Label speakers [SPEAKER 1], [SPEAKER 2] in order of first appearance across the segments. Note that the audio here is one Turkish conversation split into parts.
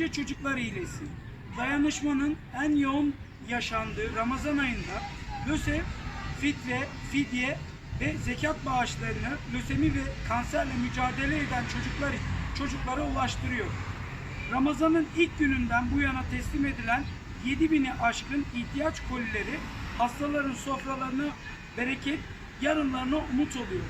[SPEAKER 1] Önce çocuklar iyilesi. Dayanışmanın en yoğun yaşandığı Ramazan ayında LÖSEV, fitre, fidye ve zekat bağışlarını lösemi ve kanserle mücadele eden çocuklar çocuklara ulaştırıyor. Ramazan'ın ilk gününden bu yana teslim edilen 7000'i aşkın ihtiyaç kolileri hastaların sofralarına bereket, yarınlarına umut oluyor.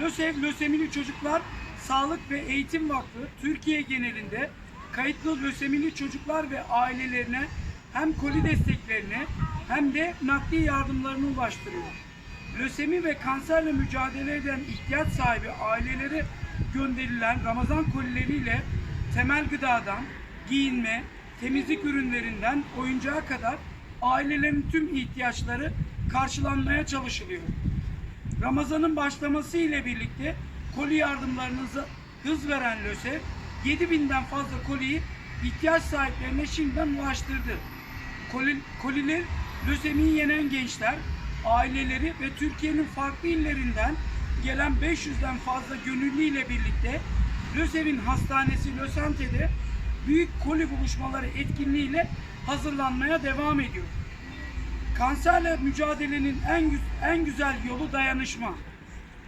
[SPEAKER 1] LÖSEV, Lösemili Çocuklar Sağlık ve Eğitim Vakfı Türkiye genelinde kayıtlı lösemili çocuklar ve ailelerine hem koli desteklerini hem de nakdi yardımlarını ulaştırıyor. Lösemi ve kanserle mücadele eden ihtiyaç sahibi ailelere gönderilen Ramazan kolileriyle temel gıdadan, giyinme, temizlik ürünlerinden oyuncağa kadar ailelerin tüm ihtiyaçları karşılanmaya çalışılıyor. Ramazan'ın başlaması ile birlikte koli yardımlarınıza hız veren LÖSEV 7000'den fazla koliyi ihtiyaç sahiplerine şimdiden ulaştırdı. Koli, koliler lösemiyi yenen gençler, aileleri ve Türkiye'nin farklı illerinden gelen 500'den fazla gönüllü ile birlikte LÖSEV'in hastanesi Lösente'de büyük koli buluşmaları etkinliğiyle hazırlanmaya devam ediyor. Kanserle mücadelenin en en güzel yolu dayanışma.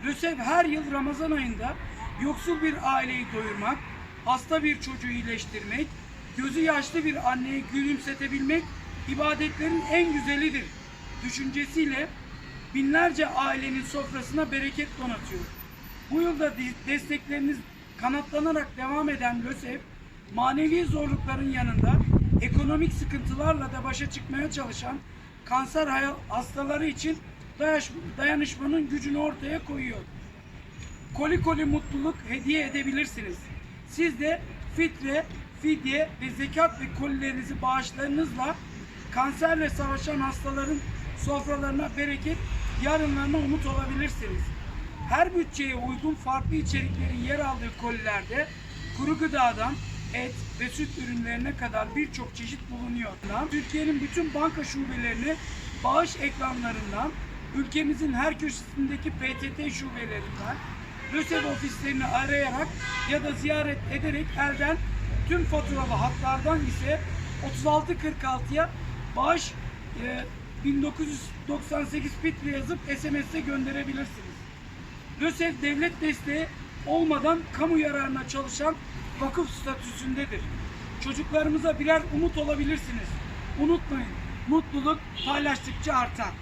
[SPEAKER 1] LÖSEV her yıl Ramazan ayında yoksul bir aileyi doyurmak, hasta bir çocuğu iyileştirmek, gözü yaşlı bir anneyi gülümsetebilmek ibadetlerin en güzelidir. Düşüncesiyle binlerce ailenin sofrasına bereket donatıyor. Bu yılda de- destekleriniz kanatlanarak devam eden LÖSEV, manevi zorlukların yanında ekonomik sıkıntılarla da başa çıkmaya çalışan kanser hastaları için dayanışmanın gücünü ortaya koyuyor. Koli koli mutluluk hediye edebilirsiniz. Siz de fitre, fidye ve zekat ve kolilerinizi bağışlarınızla kanserle savaşan hastaların sofralarına bereket, yarınlarına umut olabilirsiniz. Her bütçeye uygun farklı içeriklerin yer aldığı kolilerde kuru gıdadan et ve süt ürünlerine kadar birçok çeşit bulunuyor. Türkiye'nin bütün banka şubelerini bağış ekranlarından, ülkemizin her köşesindeki PTT şubelerinden, LÖSEV ofislerini arayarak ya da ziyaret ederek elden tüm faturalı hatlardan ise 3646'ya bağış e, 1998 fitre yazıp SMS'e gönderebilirsiniz. LÖSEV devlet desteği olmadan kamu yararına çalışan vakıf statüsündedir. Çocuklarımıza birer umut olabilirsiniz. Unutmayın, mutluluk paylaştıkça artar.